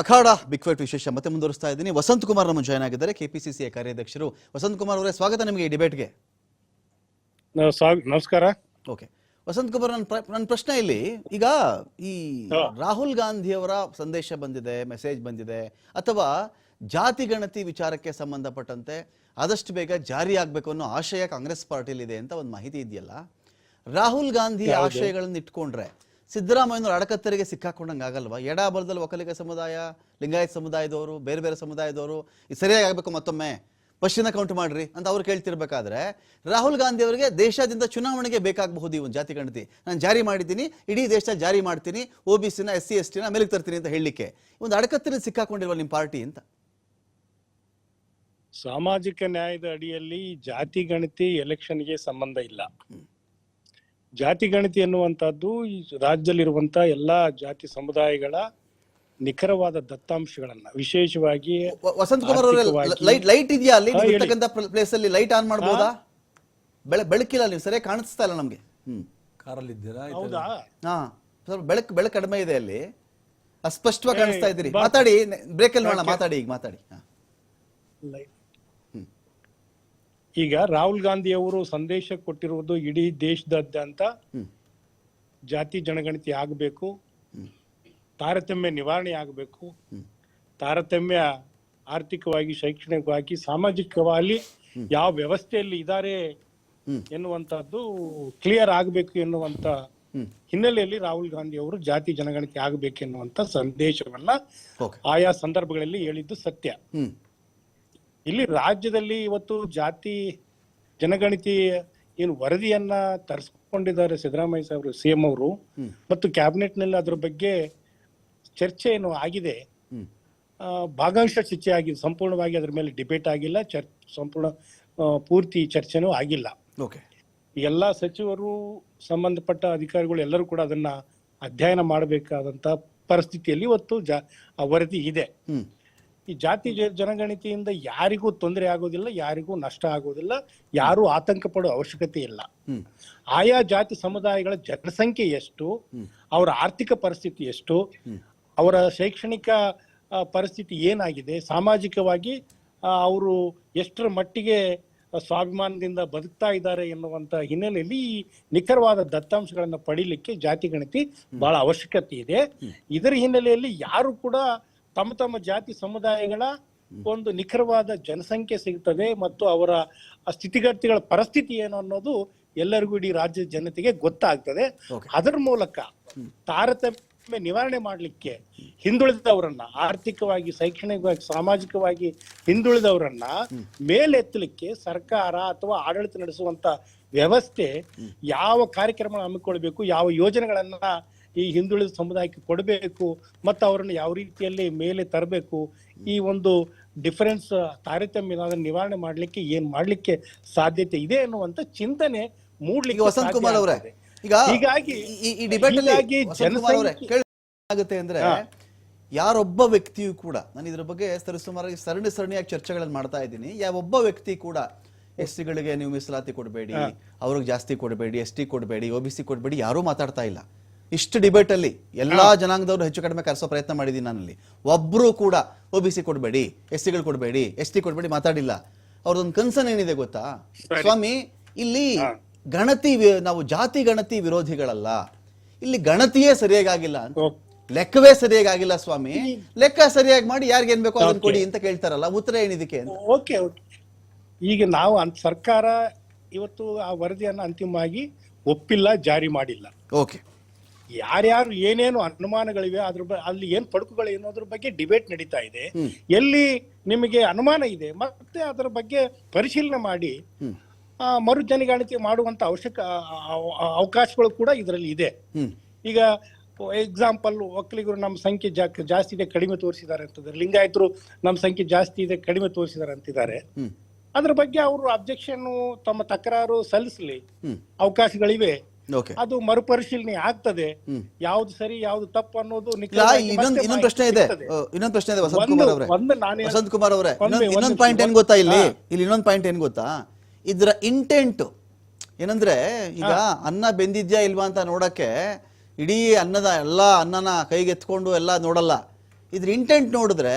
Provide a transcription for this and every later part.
ಅಖಾಡ big fight ವಿಶೇಷ ಮತ್ತೆ ಮುಂದುವರಿಸ್ತಾ ಇದ್ದೀನಿ. ವಸಂತ್ ಕುಮಾರ್ ನಮ್ಮ ಜಾಯ್ನ್ ಆಗಿದ್ದಾರೆ. ಕೆಪಿಸಿಸಿಯ ಕಾರ್ಯಾಧ್ಯಕ್ಷರು. ವಸಂತ್ ಕುಮಾರ್ ಅವರೇ ಸ್ವಾಗತ ನಿಮಗೆ ಈ ಡಿಬೇಟ್ಗೆ ನಮಸ್ಕಾರ. ಓಕೆ. ವಸಂತ್ ಕುಮಾರ್ ನನ್ನ ನನ್ನ ಪ್ರಶ್ನೆ ಇಲ್ಲಿ ಈಗ ಈ ರಾಹುಲ್ ಗಾಂಧಿ ಅವರ ಸಂದೇಶ ಬಂದಿದೆ ಮೆಸೇಜ್ ಬಂದಿದೆ ಅಥವಾ ಜಾತಿ ಗಣತಿ ವಿಚಾರಕ್ಕೆ ಸಂಬಂಧಪಟ್ಟಂತೆ ಆದಷ್ಟು ಬೇಗ ಜಾರಿ ಆಗಬೇಕು ಅನ್ನೋ ಆಶಯ ಕಾಂಗ್ರೆಸ್ ಪಾರ್ಟಿಲಿ ಇದೆ ಅಂತ ಒಂದು ಮಾಹಿತಿ ಇದೆಯಲ್ಲ. ರಾಹುಲ್ ಗಾಂಧಿ ಆಶಯಗಳನ್ನು ಇಟ್ಕೊಂಡ್ರೆ ಸಿದ್ದರಾಮಯ್ಯನವ್ರ ಅಡಕತ್ತರಿಗೆ ಸಿಕ್ಕಾಕೊಂಡಂಗೆ ಆಗಲ್ವಾ? ಎಡಬಲದಲ್ಲಿ ಒಕ್ಕಲಿಗ ಸಮುದಾಯ ಲಿಂಗಾಯತ್ ಸಮುದಾಯದವರು ಬೇರೆ ಬೇರೆ ಸಮುದಾಯದವರು ಇದು ಸರಿಯಾಗಿ ಆಗಬೇಕು ಮತ್ತೊಮ್ಮೆ? ಪಶ್ಚಿಮ ಕೌಂಟ್ ಮಾಡ್ರಿ ಅಂತ ಅವ್ರು ಕೇಳ್ತಿರ್ಬೇಕಾದ್ರೆ ರಾಹುಲ್ ಗಾಂಧಿ ಅವರಿಗೆ ದೇಶದಿಂದ ಚುನಾವಣೆಗೆ ಬೇಕಾಗಬಹುದು ಈ ಒಂದು ಜಾತಿ ಗಣತಿ. ನಾನು ಜಾರಿ ಮಾಡಿದ್ದೀನಿ ಇಡೀ ದೇಶ ಜಾರಿ ಮಾಡ್ತೀನಿ ಒ ಬಿ ಸಿನ ಎಸ್ ಸಿ ಎಸ್ ಟಿನ ಮೇಲೆ ತರ್ತೀನಿ ಅಂತ ಹೇಳಲಿಕ್ಕೆ. ಒಂದು ಅಡಕತ್ತಿನ ಸಿಕ್ಕಾಕೊಂಡಿರುವ ನಿಮ್ಮ ಪಾರ್ಟಿ ಅಂತ? ಸಾಮಾಜಿಕ ನ್ಯಾಯದ ಅಡಿಯಲ್ಲಿ ಜಾತಿ ಗಣತಿ ಎಲೆಕ್ಷನ್ಗೆ ಸಂಬಂಧ ಇಲ್ಲ. ಜಾತಿ ಗಣತಿ ಎನ್ನುವಂತದ್ದು ಈ ರಾಜ್ಯದಲ್ಲಿರುವಂತ ಎಲ್ಲಾ ಜಾತಿ ಸಮುದಾಯಗಳ ನಿಖರವಾದ ದತ್ತಾಂಶಗಳನ್ನ ವಿಶೇಷವಾಗಿ ವಸಂತ ಕುಮಾರ್ ಅವರೇ ಆರ್ಥಿಕವಾಗಿ- ಲೈಟ್ ಲೈಟ್ ಇದೆಯಾ? ಅಲ್ಲಿ ಹಾ, ಹೇಳಿ. ಇರ್ತಕ್ಕಂಥ ಪ್ಲೇಸ್ ಅಲ್ಲಿ ಲೈಟ್ ಆನ್ ಮಾಡಬಹುದಾ ಬೆಳ ಬೆಳಕಿಲ್ಲ ನೀವು ಸರಿಯಾಗಿ ಕಾಣಿಸ್ತಾ ಇಲ್ಲ ನಮಗೆ. ಹ್ಮ್. ಕಾರಲ್ಲಿ ಇದ್ದೀರಾ ಹೌದಾ? ಹಾ ಸ್ವಲ್ಪ ಬೆಳಕು ಬೆಳಕು ಕಡಿಮೆ ಇದೆ ಅಲ್ಲಿ. ಅಸ್ಪಷ್ಟವಾಗಿ ಏ, ಕಾಣಿಸ್ತಾ ಇದ್ದೀರಿ. ಬಾ- ಮಾತಾಡಿ ಬ್ರೇಕ್ ಅಲ್ಲಿ ಯಾಕೆ? ಮಾತಾಡಿ ಈಗ ಮಾತಾಡಿ. ಹಾ. ಲೈ- ಈಗ ರಾಹುಲ್ ಗಾಂಧಿ ಅವರು ಸಂದೇಶ ಕೊಟ್ಟಿರುವುದು ಇಡೀ ದೇಶದಾದ್ಯಂತ. ಜಾತಿ ಜನಗಣತಿ ಆಗಬೇಕು. ತಾರತಮ್ಯ ನಿವಾರಣೆ ಆಗಬೇಕು. ತಾರತಮ್ಯ ಆರ್ಥಿಕವಾಗಿ ಶೈಕ್ಷಣಿಕವಾಗಿ ಸಾಮಾಜಿಕವಾಗಿ ಯಾವ ವ್ಯವಸ್ಥೆಯಲ್ಲಿ ಇದ್ದಾರೆ ಎನ್ನುವಂತಹದ್ದು ಕ್ಲಿಯರ್ ಆಗಬೇಕು ಎನ್ನುವಂತ. ಹಿನ್ನೆಲೆಯಲ್ಲಿ ರಾಹುಲ್ ಗಾಂಧಿ ಅವರು ಜಾತಿ ಜನಗಣತಿ ಆಗಬೇಕೆನ್ನುವಂತ ಸಂದೇಶವನ್ನ ಆಯಾ ಸಂದರ್ಭಗಳಲ್ಲಿ ಹೇಳಿದ್ದು ಸತ್ಯ. ಇಲ್ಲಿ ರಾಜ್ಯದಲ್ಲಿ ಇವತ್ತು ಜಾತಿ ಜನಗಣತಿ ಏನು ವರದಿಯನ್ನ ತರಿಸ್ಕೊಂಡಿದ್ದಾರೆ ಸಿದ್ದರಾಮಯ್ಯ ಸಾಹೇಬರು ಸಿಎಂ ಅವರು. ಮತ್ತು ಕ್ಯಾಬಿನೆಟ್ನಲ್ಲಿ ಅದ್ರ ಬಗ್ಗೆ ಚರ್ಚೆ ಏನು ಆಗಿದೆ? ಭಾಗಾಂಶ ಚರ್ಚೆ ಆಗಿದೆ. ಸಂಪೂರ್ಣವಾಗಿ ಅದ್ರ ಮೇಲೆ ಡಿಬೇಟ್ ಆಗಿಲ್ಲ. ಚರ್ ಸಂಪೂರ್ಣ ಪೂರ್ತಿ ಚರ್ಚೆನೂ ಆಗಿಲ್ಲ. ಓಕೆ. ಎಲ್ಲಾ ಸಚಿವರು ಸಂಬಂಧಪಟ್ಟ ಅಧಿಕಾರಿಗಳು ಎಲ್ಲರೂ ಕೂಡ ಅದನ್ನ ಅಧ್ಯಯನ ಮಾಡಬೇಕಾದಂತ ಪರಿಸ್ಥಿತಿಯಲ್ಲಿ ಇವತ್ತು ಜಾ ಆ ವರದಿ ಇದೆ. ಈ ಜಾತಿ ಜನಗಣತಿಯಿಂದ ಯಾರಿಗೂ ತೊಂದರೆ ಆಗೋದಿಲ್ಲ ಯಾರಿಗೂ ನಷ್ಟ ಆಗೋದಿಲ್ಲ ಯಾರು ಆತಂಕ ಪಡೋ ಅವಶ್ಯಕತೆ ಇಲ್ಲ. ಆಯಾ ಜಾತಿ ಸಮುದಾಯಗಳ ಜನಸಂಖ್ಯೆ ಎಷ್ಟು ಅವರ ಆರ್ಥಿಕ ಪರಿಸ್ಥಿತಿ ಎಷ್ಟು ಅವರ ಶೈಕ್ಷಣಿಕ ಪರಿಸ್ಥಿತಿ ಏನಾಗಿದೆ ಸಾಮಾಜಿಕವಾಗಿ ಅವರು ಎಷ್ಟರ ಮಟ್ಟಿಗೆ ಸ್ವಾಭಿಮಾನದಿಂದ ಬದುಕ್ತಾ ಇದ್ದಾರೆ ಎನ್ನುವಂತ ಹಿನ್ನೆಲೆಯಲ್ಲಿ ಈ ನಿಖರವಾದ ದತ್ತಾಂಶಗಳನ್ನು ಪಡೀಲಿಕ್ಕೆ ಜಾತಿ ಗಣತಿ ಬಹಳ ಅವಶ್ಯಕತೆ ಇದೆ. ಇದರ ಹಿನ್ನೆಲೆಯಲ್ಲಿ ಯಾರು ಕೂಡ ತಮ್ಮ ತಮ್ಮ ಜಾತಿ ಸಮುದಾಯಗಳ ಒಂದು ನಿಖರವಾದ ಜನಸಂಖ್ಯೆ ಸಿಗ್ತದೆ ಮತ್ತು ಅವರ ಸ್ಥಿತಿಗತಿಗಳ ಪರಿಸ್ಥಿತಿ ಏನು ಅನ್ನೋದು ಎಲ್ಲರಿಗೂ ಇಡೀ ರಾಜ್ಯದ ಜನತೆಗೆ ಗೊತ್ತಾಗ್ತದೆ. ಅದರ ಮೂಲಕ ತಾರತಮ್ಯ ನಿವಾರಣೆ ಮಾಡಲಿಕ್ಕೆ ಹಿಂದುಳಿದವರನ್ನ ಆರ್ಥಿಕವಾಗಿ ಶೈಕ್ಷಣಿಕವಾಗಿ ಸಾಮಾಜಿಕವಾಗಿ ಹಿಂದುಳಿದವರನ್ನ ಮೇಲೆತ್ತಲಿಕ್ಕೆ ಸರ್ಕಾರ ಅಥವಾ ಆಡಳಿತ ನಡೆಸುವಂತ ವ್ಯವಸ್ಥೆ ಯಾವ ಕಾರ್ಯಕ್ರಮ ಹಮ್ಮಿಕೊಳ್ಬೇಕು ಯಾವ ಯೋಜನೆಗಳನ್ನ ಈ ಹಿಂದುಳಿದ ಸಮುದಾಯಕ್ಕೆ ಕೊಡಬೇಕು ಮತ್ತು ಅವರನ್ನು ಯಾವ ರೀತಿಯಲ್ಲಿ ಮೇಲೆ ತರಬೇಕು ಈ ಒಂದು ಡಿಫರೆನ್ಸ್ ತಾರತಮ್ಯ ನಿವಾರಣೆ ಮಾಡಲಿಕ್ಕೆ ಏನು ಮಾಡಲಿಕ್ಕೆ ಸಾಧ್ಯತೆ ಇದೆ ಅನ್ನುವಂತ ಚಿಂತನೆ ಮೂಡಲಿಕ್ಕೆ ವಸಂತ್ ಕುಮಾರ್ ಅವರೇ ಈಗ ಹೀಗಾಗಿ ಈ- ಡಿಬೇಟ್ ಆಗುತ್ತೆ ಅಂದ್ರೆ. ಯಾರೊಬ್ಬ ವ್ಯಕ್ತಿಯು ಕೂಡ ನಾನು ಇದ್ರ ಬಗ್ಗೆ ಸರಿಸುಮಾರಾಗಿ ಸರಣಿ ಸರಣಿಯಾಗಿ ಚರ್ಚೆಗಳನ್ನು ಮಾಡ್ತಾ ಇದ್ದೀನಿ. ಯಾವೊಬ್ಬ ವ್ಯಕ್ತಿ ಕೂಡ ಎಸ್ ಟಿಗಳಿಗೆ ನೀವು ಮೀಸಲಾತಿ ಕೊಡಬೇಡಿ ಅವ್ರಿಗೆ ಜಾಸ್ತಿ ಕೊಡಬೇಡಿ ಎಸ್ ಟಿ ಕೊಡಬೇಡಿ ಒ ಬಿ ಸಿ ಕೊಡಬೇಡಿ ಯಾರೂ ಮಾತಾಡ್ತಾ ಇಲ್ಲ. ಇಷ್ಟು ಡಿಬೇಟ್ ಅಲ್ಲಿ ಎಲ್ಲಾ ಜನಾಂಗದವರು ಹೆಚ್ಚು ಕಡಿಮೆ ಕರೆಸೋ ಪ್ರಯತ್ನ ಮಾಡಿದ್ದೀನಿ ನಾನಲ್ಲಿ. ಒಬ್ರು ಕೂಡ ಒ ಬಿ ಸಿ ಕೊಡಬೇಡಿ ಎಸ್ ಸಿಗಳು ಕೊಡಬೇಡಿ ಎಸ್ ಟಿ ಕೊಡಬೇಡಿ ಮಾತಾಡಿಲ್ಲ. ಅವ್ರದೊಂದು ಕನ್ಸರ್ನ್ ಏನಿದೆ ಗೊತ್ತಾ? ಸ್ವಾಮಿ ಇಲ್ಲಿ ಗಣತಿ ನಾವು ಜಾತಿ ಗಣತಿ ವಿರೋಧಿಗಳಲ್ಲ. ಇಲ್ಲಿ ಗಣತಿಯೇ ಸರಿಯಾಗಿಲ್ಲ ಲೆಕ್ಕವೇ ಸರಿಯಾಗಿಲ್ಲ ಸ್ವಾಮಿ. ಲೆಕ್ಕ ಸರಿಯಾಗಿ ಮಾಡಿ ಯಾರಿಗೇನ್ ಬೇಕೋ ಅದನ್ನ ಕೊಡಿ ಅಂತ ಕೇಳ್ತಾರಲ್ಲ ಉತ್ತರ ಏನಿದಕ್ಕೆ ಓಕೆ ಈಗ ನಾವು ಅಂತ ಸರ್ಕಾರ ಇವತ್ತು ಆ ವರದಿಯನ್ನ ಅಂತಿಮವಾಗಿ ಒಪ್ಪಿಲ್ಲ ಜಾರಿ ಮಾಡಿಲ್ಲ. ಓಕೆ. ಯಾರ್ಯಾರು ಏನೇನು ಅನುಮಾನಗಳಿವೆ ಅದ್ರ ಅಲ್ಲಿ ಏನ್ ಪಡುಕುಗಳು ಏನು ಅದ್ರ ಬಗ್ಗೆ ಡಿಬೇಟ್ ನಡೀತಾ ಇದೆ. ಎಲ್ಲಿ ನಿಮಗೆ ಅನುಮಾನ ಇದೆ ಮತ್ತೆ ಅದರ ಬಗ್ಗೆ ಪರಿಶೀಲನೆ ಮಾಡಿ ಮರು ಜನಗಾಣಿಕೆ ಮಾಡುವಂತ ಅವಶ್ಯಕ ಅವಕಾಶಗಳು ಕೂಡ ಇದರಲ್ಲಿ ಇದೆ. ಈಗ ಎಕ್ಸಾಂಪಲ್ ಒಕ್ಕಲಿಗರು ನಮ್ಮ ಸಂಖ್ಯೆ ಜಾಸ್ತಿ ಇದೆ ಕಡಿಮೆ ತೋರಿಸಿದ್ದಾರೆ ಅಂತಂದ್ರೆ ಲಿಂಗಾಯತರು ನಮ್ಮ ಸಂಖ್ಯೆ ಜಾಸ್ತಿ ಇದೆ ಕಡಿಮೆ ತೋರಿಸಿದ್ದಾರೆ ಅಂತಿದ್ದಾರೆ. ಅದ್ರ ಬಗ್ಗೆ ಅವರು ಅಬ್ಜೆಕ್ಷನ್ ತಮ್ಮ ತಕರಾರು ಸಲ್ಲಿಸಲಿ. ಅವಕಾಶಗಳಿವೆ. ಅದು ಮರುಪರಿಶೀಲನೆ ಆಗ್ತದೆ. ಯಾವ್ದು ಸರಿ ಯಾವ್ದು ತಪ್ಪು ಅನ್ನೋದು ಇನ್ನೊಂದ್ ಇನ್ನೊಂದ್ ಪ್ರಶ್ನೆ ಇದೆ. ಇನ್ನೊಂದು ಪ್ರಶ್ನೆ ಇದೆ ವಸಂತ್ ಕುಮಾರ್ ಅವರೇ. ವಸಂತ್ ಕುಮಾರ್ ಅವರೇ ಇನ್ನೊಂದ್- ಪಾಯಿಂಟ್ ಏನ್ ಗೊತ್ತಾ ಇಲ್ಲಿ? ಇಲ್ಲಿ ಇನ್ನೊಂದು ಪಾಯಿಂಟ್ ಏನ್ ಗೊತ್ತಾ? ಇದ್ರ ಇಂಟೆಂಟ್ ಏನಂದ್ರೆ ಈಗ ಅನ್ನ ಬೆಂದಿದ್ಯಾ ಇಲ್ವಾ ಅಂತ ನೋಡಕ್ಕೆ ಇಡೀ ಅನ್ನದ ಎಲ್ಲಾ ಅನ್ನನ ಕೈಗೆ ಎತ್ಕೊಂಡು ಎಲ್ಲ ನೋಡಲ್ಲ. ಇದ್ರ ಇಂಟೆಂಟ್ ನೋಡಿದ್ರೆ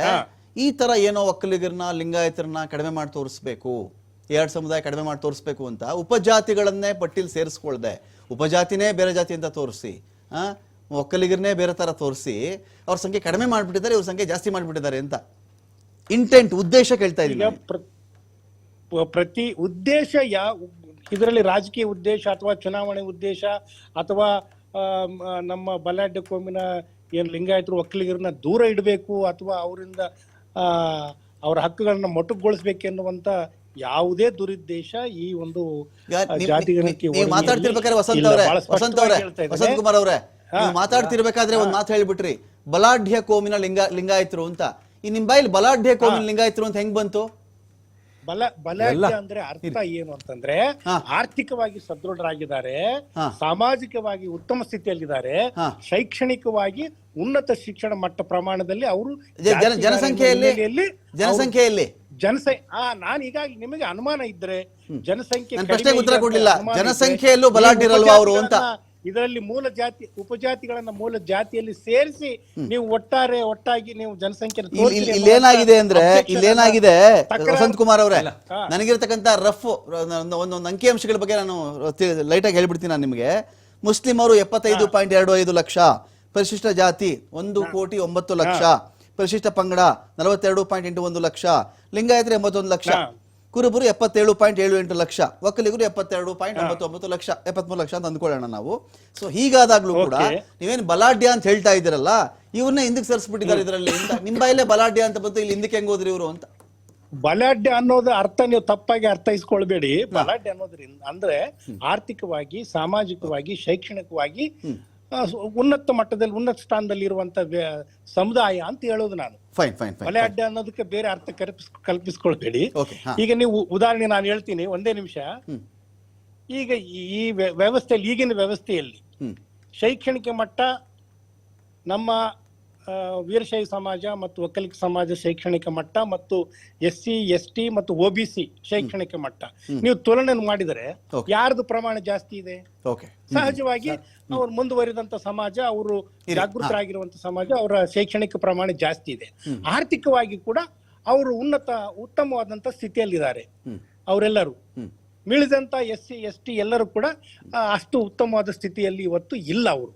ಈ ತರ ಏನೋ ಒಕ್ಕಲಿಗರನ್ನ ಲಿಂಗಾಯತರನ್ನ ಕಡಿಮೆ ಮಾಡಿ ತೋರಿಸ್ಬೇಕು. ಎರಡು ಸಮುದಾಯ ಕಡಿಮೆ ಮಾಡಿ ತೋರಿಸ್ಬೇಕು ಅಂತ ಉಪಜಾತಿಗಳನ್ನೇ ಪಟ್ಟಿಲ್ ಸೇರಿಸ್ಕೊಳ್ದೆ. ಉಪಜಾತಿನೇ ಬೇರೆ ಜಾತಿ ಅಂತ ತೋರಿಸಿ ಒಕ್ಕಲಿಗರನ್ನೇ ಬೇರೆ ಥರ ತೋರಿಸಿ ಅವ್ರ ಸಂಖ್ಯೆ ಕಡಿಮೆ ಮಾಡಿಬಿಟ್ಟಿದ್ದಾರೆ ಇವ್ರ ಸಂಖ್ಯೆ ಜಾಸ್ತಿ ಮಾಡಿಬಿಟ್ಟಿದ್ದಾರೆ ಅಂತ. ಇಂಟೆಂಟ್ ಉದ್ದೇಶ ಕೇಳ್ತಾ ಇದ್ದೀನಿ ಪ್ರ- ಪ್ರತಿ ಉದ್ದೇಶ ಯಾವ ಇದರಲ್ಲಿ ರಾಜಕೀಯ ಉದ್ದೇಶ ಅಥವಾ ಚುನಾವಣೆ ಉದ್ದೇಶ ಅಥವಾ ನಮ್ಮ ಬಲಾಢ್ಯ ಕೋಮಿನ ಏನು ಲಿಂಗಾಯತರು ಒಕ್ಕಲಿಗರನ್ನ ದೂರ ಇಡಬೇಕು ಅಥವಾ ಅವರಿಂದ ಅವರ ಹಕ್ಕುಗಳನ್ನ ಮೊಟಕುಗೊಳಿಸ್ಬೇಕೆನ್ನುವಂತ ಯಾವುದೇ ದುರುದ್ದೇಶ ಈ ಒಂದು ಜಾತಿ ಮಾತಾಡ್ತಿರ್ಬೇಕಾದ್ರೆ ವಸಂತ ಅವರೇ. ವಸಂತ ಅವರೇ. ವಸಂತ್ ಕುಮಾರ್ ಅವರೇ ನೀವು ಮಾತಾಡ್ತಿರ್ಬೇಕಾದ್ರೆ ಒಂದ್ ಮಾತು ಹೇಳ್ಬಿಟ್ರಿ. ಬಲಾಢ್ಯ ಕೋಮಿನ ಲಿಂಗ ಲಿಂಗಾಯತರು ಅಂತ. ಈ ನಿಮ್ ಬಾಯಲ್ಲಿ ಬಲಾಢ್ಯ ಕೋಮಿನ ಲಿಂಗಾಯತರು ಅಂತ ಹೆಂಗ್ ಬಂತು? ಬಲ ಬಲಾಢ್ಯ ಅಂದ್ರೆ ಅರ್ಥ ಏನು ಅಂತಂದ್ರೆ ಆರ್ಥಿಕವಾಗಿ ಸದೃಢರಾಗಿದ್ದಾರೆ ಹಾ. ಸಾಮಾಜಿಕವಾಗಿ ಉತ್ತಮ ಸ್ಥಿತಿಯಲ್ಲಿದ್ದಾರೆ ಹಾ. ಶೈಕ್ಷಣಿಕವಾಗಿ ಉನ್ನತ ಶಿಕ್ಷಣ ಮಟ್ಟ ಪ್ರಮಾಣದಲ್ಲಿ ಅವರು ಜನಸಂಖ್ಯೆಯಲ್ಲಿ ಜನಸಂಖ್ಯೆಯಲ್ಲಿ. ಜನಸಂಖ್ಯೆ ಆ ನಾನು ಈಗಾಗಿ ನಿಮಗೆ ಅನುಮಾನ ಇದ್ರೆ ಜನಸಂಖ್ಯೆ ನನ್ ಕಡಿಮೆ ಪ್ರಶ್ನೆಗೆ ಉತ್ತರ ಕೊಡ್ಲಿಲ್ಲ. ಜನಸಂಖ್ಯೆಯಲ್ಲೂ ಬಲಾಢ್ಯರಲ್ವಾ ಅವ್ರು ಅಂತ? ಇದರಲ್ಲಿ ಮೂಲ ಜಾತಿ ಉಪಜಾತಿಗಳನ್ನ ಮೂಲ ಜಾತಿಯಲ್ಲಿ ಸೇರಿಸಿ ನೀವು ಒಟ್ಟಾರೆ ಒಟ್ಟಾಗಿ ನೀವು ಜನಸಂಖ್ಯೆ ಇಲ್ಲಿ ಇಲ್ಲಿ- ಇಲ್ಲೇನಾಗಿದೆ ಅಂದ್ರೆ ಇಲ್ಲೇನಾಗಿದೆ ವಸಂತ್ ಕುಮಾರ್ ಅವರೇ ನನಗಿರ್ತಕ್ಕಂಥ ರಫ್ ಒಂದೊಂದು ಅಂಕಿ ಅಂಶಗಳ ಬಗ್ಗೆ ನಾನು ಲೈಟ್ ಆಗಿ ಹೇಳ್ಬಿಡ್ತೀನಿ ನಾನು ನಿಮಗೆ. ಅವರು ಎಪ್ಪತ್ತೈದು ಪಾಯಿಂಟ್ ಎರಡು ಐದು ಲಕ್ಷ ಪರಿಶಿಷ್ಟ ಜಾತಿ ಒಂದು ಕೋಟಿ ಒಂಬತ್ತು ಲಕ್ಷ. ಪರಿಶಿಷ್ಟ ಪಂಗಡ ನಲವತ್ತೆರಡು ಪಾಯಿಂಟ್ ಎಂಟು ಒಂದು ಲಕ್ಷ ಲಿಂಗಾಯತರು ಎಂಬತ್ತೊಂದು ಲಕ್ಷ. ಕುರುಬರು ಎಪ್ಪತ್ತೇಳು ಪಾಯಿಂಟ್ ಏಳು ಎಂಟು ಲಕ್ಷ ಒಕ್ಕಲಿಗರು ಎಪ್ಪತ್ತೆರಡು ಪಾಯಿಂಟ್ ಒಂಬತ್ತು ಒಂಬತ್ತು ಲಕ್ಷ ಎಪ್ಪತ್ಮೂರು ಲಕ್ಷ ಅಂತ ಅಂದ್ಕೊಳ್ಳೋಣ ನಾವು. ಸೊ ಹೀಗಾದಾಗ್ಲೂ ಕೂಡ. ನೀವೇನು ಬಲಾಢ್ಯ ಅಂತ ಹೇಳ್ತಾ ಇದ್ದೀರಲ್ಲ ಇವ್ರನ್ನ ಹಿಂದಕ್ಕೆ ಸರಿಸ್ಬಿಟ್ಟಿದ್ದಾರೆ ಇದರಲ್ಲಿ. ನಿಮ್ಮ ನಿಮ್ ಬಾಯಲ್ಲೇ ಬಲಾಢ್ಯ ಅಂತ ಬಂತು ಇಲ್ಲಿ ಹಿಂದಕ್ಕೆ ಹೆಂಗ್ ಹೋದ್ರಿ ಇವರು ಅಂತ? ಬಲಾಢ್ಯ ಅನ್ನೋದು ಅರ್ಥ ನೀವು ತಪ್ಪಾಗಿ ಅರ್ಥೈಸ್ಕೊಳ್ಬೇಡಿ. ಬಲಾಢ್ಯ ಅನ್ನೋದ್ರಿಂದ ಅಂದ್ರೆ ಆರ್ಥಿಕವಾಗಿ ಸಾಮಾಜಿಕವಾಗಿ ಶೈಕ್ಷಣಿಕವಾಗಿ ಉನ್ನತ ಮಟ್ಟದಲ್ಲಿ ಉನ್ನತ ಸ್ಥಾನದಲ್ಲಿ ಇರುವಂತ ಸಮುದಾಯ ಅಂತ ಹೇಳೋದು ನಾನು. ಮಲೆ ಬಲಾಢ್ಯ ಅನ್ನೋದಕ್ಕೆ ಬೇರೆ ಅರ್ಥ ಕಲ್ಪಿಸ್ ಕಲ್ಪಿಸ್ಕೊಳ್ಬೇಡಿ. ಈಗ ನೀವು ಉದಾಹರಣೆ ನಾನು ಹೇಳ್ತೀನಿ ಒಂದೇ ನಿಮಿಷ. ಈಗ ಈ- ಈ ವ್ಯ- ವ್ಯವಸ್ಥೆಯಲ್ಲಿ ಈಗಿನ ವ್ಯವಸ್ಥೆಯಲ್ಲಿ ಶೈಕ್ಷಣಿಕ ಮಟ್ಟ ನಮ್ಮ ವೀರಶೈವ ಸಮಾಜ ಮತ್ತು ಒಕ್ಕಲಿಗ ಸಮಾಜ ಶೈಕ್ಷಣಿಕ ಮಟ್ಟ ಮತ್ತು ಎಸ್ ಸಿ ಎಸ್ ಟಿ ಮತ್ತು ಒ ಬಿ ಸಿ ಶೈಕ್ಷಣಿಕ ಮಟ್ಟ ನೀವು ತುಲನೆ ಮಾಡಿದರೆ ಯಾರದು ಪ್ರಮಾಣ ಜಾಸ್ತಿ ಇದೆ? ಸಹಜವಾಗಿ ಅವ್ರು ಮುಂದುವರಿದಂತ ಸಮಾಜ ಅವರು ಜಾಗೃತರಾಗಿರುವಂತ ಸಮಾಜ ಅವರ ಶೈಕ್ಷಣಿಕ ಪ್ರಮಾಣ ಜಾಸ್ತಿ ಇದೆ. ಆರ್ಥಿಕವಾಗಿ ಕೂಡ ಅವರು ಉನ್ನತ ಉತ್ತಮವಾದಂತ ಸ್ಥಿತಿಯಲ್ಲಿದ್ದಾರೆ. ಅವರೆಲ್ಲರೂ. ಮಿಳಿದಂತ ಎಸ್ ಸಿ ಎಸ್ ಟಿ ಎಲ್ಲರೂ ಕೂಡ ಅಷ್ಟು ಉತ್ತಮವಾದ ಸ್ಥಿತಿಯಲ್ಲಿ ಇವತ್ತು ಇಲ್ಲ ಅವರು.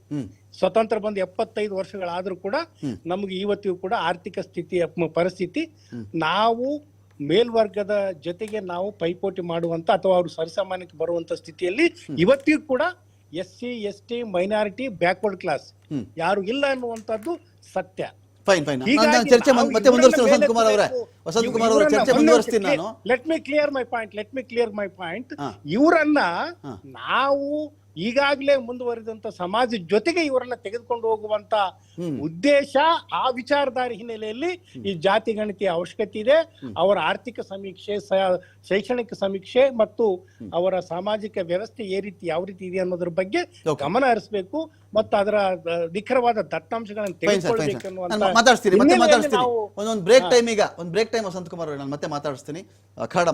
ಸ್ವತಂತ್ರ ಬಂದ ಎಪ್ಪತ್ತೈದು ವರ್ಷಗಳಾದ್ರೂ ಕೂಡ ನಮಗೆ ಇವತ್ತಿಗೂ ಕೂಡ ಆರ್ಥಿಕ ಸ್ಥಿತಿಯ ಪರಿಸ್ಥಿತಿ ನಾವು ಮೇಲ್ವರ್ಗದ ಜೊತೆಗೆ ನಾವು ಪೈಪೋಟಿ ಮಾಡುವಂತ ಅಥವಾ ಅವರು ಸರಿಸಾಮಾನ್ಯಕ್ಕೆ ಬರುವಂತ ಸ್ಥಿತಿಯಲ್ಲಿ ಇವತ್ತಿಗೂ ಕೂಡ S C S T minority backward class ಯಾರು ಇಲ್ಲ ಅನ್ನುವಂಥದ್ದು ಸತ್ಯ. ಫೈನ್ ಫೈನ್ ಚರ್ಚೆ ಮತ್ತೆ ಕುಮಾರ್ ಅವರೇ. ವಸಂತ್ ಕುಮಾರ್ ಅವರ ಚರ್ಚೆ ಮುಂದುವರಿಸ್ತೀನಿ ನಾನು. Let me clear my point let me clear my point ಇವರನ್ನ ನಾವು ಈಗಾಗಲೇ ಮುಂದುವರಿದಂತ ಸಮಾಜ ಜೊತೆಗೆ ಇವರನ್ನ ತೆಗೆದುಕೊಂಡು ಹೋಗುವಂತ ಉದ್ದೇಶ ಆ ವಿಚಾರಧಾರೆ ಹಿನ್ನೆಲೆಯಲ್ಲಿ ಈ ಜಾತಿ ಗಣತಿಯ ಅವಶ್ಯಕತೆ ಇದೆ. ಅವರ ಆರ್ಥಿಕ ಸಮೀಕ್ಷೆ ಶೈಕ್ಷಣಿಕ ಸಮೀಕ್ಷೆ ಮತ್ತು ಅವರ ಸಾಮಾಜಿಕ ವ್ಯವಸ್ಥೆ ಏ ರೀತಿ ಯಾವ ರೀತಿ ಇದೆ ಅನ್ನೋದ್ರ ಬಗ್ಗೆ. ಗಮನ ಹರಿಸಬೇಕು ಮತ್ತು ಅದರ ನಿಖರವಾದ ದತ್ತಾಂಶಗಳನ್ನು ತೆಗೆದುಕೊಳ್ಬೇಕು ಅನ್ನುವಂತ ನಾನು ಮಾತಾಡ್ತೀನಿ ಮತ್ತೆ ಮಾತಾಡ್ತೀನಿ ನಾವು ಒಂದೊಂದು ಬ್ರೇಕ್ ಟೈಮ್ ಈಗ ಒಂದು ಬ್ರೇಕ್ ಟೈಮ್ ವಸಂತ್ ಕುಮಾರ್ ನಾನು ಮತ್ತೆ ಮಾತಾಡಿಸ್ತೀನಿ. ಅಖಾಡ